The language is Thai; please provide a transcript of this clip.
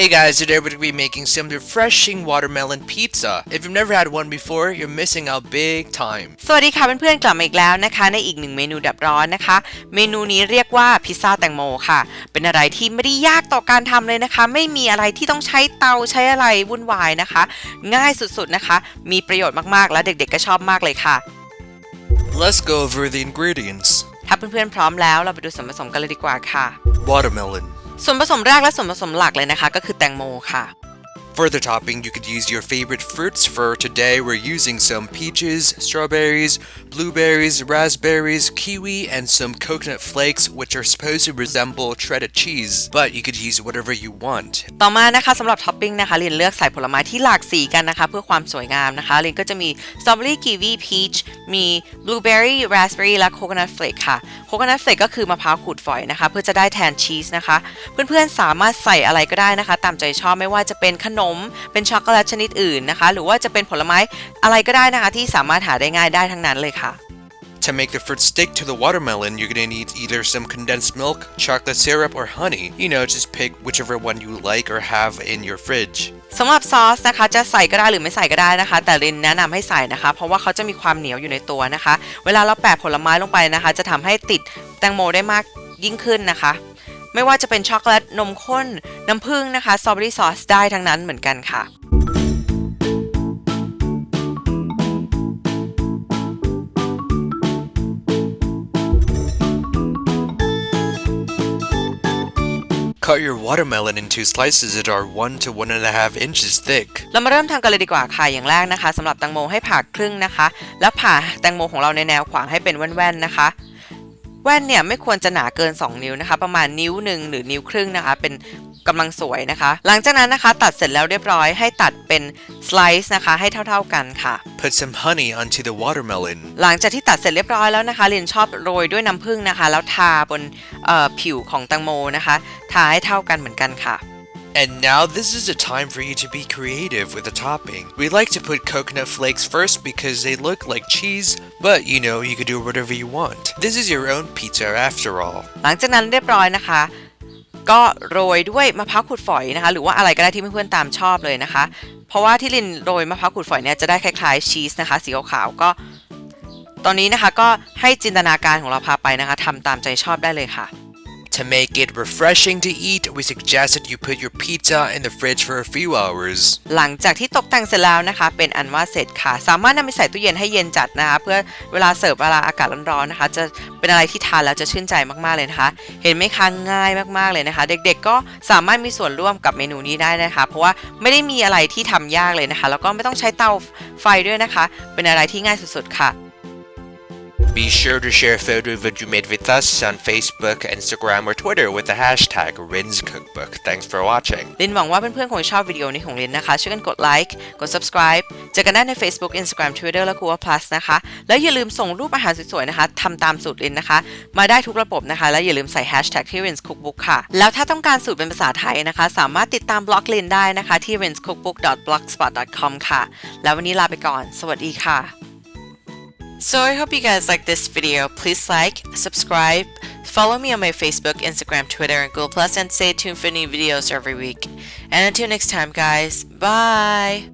Hey guys, today we're going to be making some refreshing watermelon pizza. If you've never had one before, you're missing out big time. สวัสดีค่ะเพื่อนๆกลับมาอีกแล้วนะคะ ในอีกหนึ่งเมนูดับร้อนนะคะ เมนูนี้เรียกว่าพิซซ่าแตงโมค่ะ เป็นอะไรที่ไม่ได้ยากต่อการทำเลยนะคะ ไม่มีอะไรที่ต้องใช้เตาใช้อะไรวุ่นวายนะคะ ง่ายสุดๆนะคะ มีประโยชน์มากๆ และเด็กๆก็ชอบมากเลยค่ะ Let's go over the ingredients. ถ้าเพื่อนๆพร้อมแล้วเราไปดูส่วนผสมกันเลยดีกว่าค่ะ Watermelon. ส่วนผสมแรกและส่วนผสมหลักเลยนะคะ ก็คือแตงโมค่ะ For the topping, you could use your favorite fruits. For today, we're using some peaches, strawberries, blueberries, raspberries, kiwi, and some coconut flakes, which are supposed to resemble shredded cheese, but you could use whatever you want. ต่อมานะคะสำหรับท็อปปิ้งนะคะลินเลือกใส่ผลไม้ที่หลากสีกันนะคะ เพื่อความสวยงามนะคะลินก็จะมีสตรอเบอรี่กีวีพีชมีบลูเบอรี่ราสเบอรี่และโค c o นัทเฟลกค่ะโค c o นัทเฟลกก็คือมะพร้าวขูดฝอยนะคะ เพื่อจะได้แทนชีสนะคะ เพื่อนๆสามารถใส่อะไรก็ได้นะคะ ตามใจชอบไม่ว่าจะเป็นขนม มเป็นช็อกโกแลตชนิดอื่นนะคะ หรือว่าจะเป็นผลไม้อะไรก็ได้นะคะที่สามารถหาได้ง่ายได้ทั้งนั้นเลยค่ะ To make the fruit stick to the watermelon, you're gonna need either some condensed milk, chocolate syrup, or honey. You know, just pick whichever one you like or have in your fridge. สำหรับซอสนะคะ จะใส่ก็ได้หรือไม่ใส่ก็ได้นะคะ แต่ลินแนะนำให้ใส่นะคะ เพราะว่าเขาจะมีความเหนียวอยู่ในตัวนะคะ เวลาเราแปะผลไม้ลงไปนะคะ จะทำให้ติดแตงโมได้มากยิ่งขึ้นนะคะ ไม่ว่าจะเป็นช็อกโกแลตนมข้น น้ำผึ้งนะคะสตรอเบอรี่ซอสได้ทั้งนั้นเหมือนกันค่ะ Cut your watermelon into slices that are 1 to 1.5 inches thick. เรามาเริ่มทำกันเลยดีกว่าค่ะ อย่างแรกนะคะสำหรับแตงโมให้ผ่าครึ่งนะคะ แล้วผ่าแตงโมของเราในแนวขวางให้เป็นแว่นๆนะคะ แว่นเนี่ยไม่ควรจะหนาเกิน 2 นิ้วนะคะ ประมาณนิ้วหนึ่งหรือนิ้วครึ่งนะคะ เป็นกำลังสวยนะคะ หลังจากนั้นนะคะ ตัดเสร็จแล้วเรียบร้อยให้ตัดเป็นสไลซ์นะคะ ให้เท่าๆกันค่ะ Put some honey onto the watermelon. หลังจากที่ตัดเสร็จเรียบร้อยแล้วนะคะลินชอบโรยด้วยน้ำผึ้งนะคะ แล้วทาบนเอ่อผิวของแตงโมนะคะ ทาให้เท่ากันเหมือนกันค่ะ And now this is a time for you to be creative with the topping. We like to put coconut flakes first because they look like cheese, but you know, you could do whatever you want. This is your own pizza after all. หลังจากนั้นเรียบร้อยนะคะ ก็โรยด้วยมะพร้าวขูดฝอยนะคะ หรือว่าอะไรก็ได้ที่เพื่อนๆตามชอบเลยนะคะ เพราะว่าที่ลินโรยมะพร้าวขูดฝอยเนี่ยจะได้คล้ายๆชีสนะคะสีขาวๆก็ ตอนนี้นะคะก็ให้จินตนาการของเราพาไปนะคะทำตามใจชอบได้เลยค่ะ To make it refreshing to eat, we suggest that you put your pizza in the fridge for a few hours. หลังจากที่ตกแต่งเสร็จแล้วนะคะ เป็นอันว่าเสร็จค่ะ สามารถนำไปใส่ตู้เย็นให้เย็นจัดนะคะ เพื่อเวลาเสิร์ฟเวลาอากาศร้อนๆนะคะ จะเป็นอะไรที่ทานแล้วจะชื่นใจมากๆเลยนะคะ เห็นไหมคะง่ายมากๆเลยนะคะ เด็กๆก็สามารถมีส่วนร่วมกับเมนูนี้ได้นะคะ เพราะว่าไม่ได้มีอะไรที่ทำยากเลยนะคะ แล้วก็ไม่ต้องใช้เตาไฟด้วยนะคะ เป็นอะไรที่ง่ายสุดๆค่ะ Be sure to share a photo of what you made with us on Facebook, Instagram, or Twitter with the hashtag RinsCookbook. Thanks for watching. ลินหวังว่าเพื่อนๆคงชอบวิดีโอนี้ของลินนะคะ ช่วยกันกดไลค์ กด subscribe เจอกันได้ใน Facebook Instagram Twitter และ Google Plus นะคะ แล้วอย่าลืมส่งรูปอาหารสวยๆนะคะทำตามสูตรลินนะคะ มาได้ทุกระบบนะคะ แล้วอย่าลืมใส่ hashtag ที่ Rins Cookbook ค่ะ แล้วถ้าต้องการสูตรเป็นภาษาไทยนะคะ สามารถติดตามบล็อกลินได้นะคะที่ rinscookbook.blogspot.com ค่ะ แล้ววันนี้ลาไปก่อน สวัสดีค่ะ So I hope you guys like this video. Please like, subscribe, follow me on my Facebook, Instagram, Twitter, and Google Plus, and stay tuned for new videos every week. And until next time, guys, bye!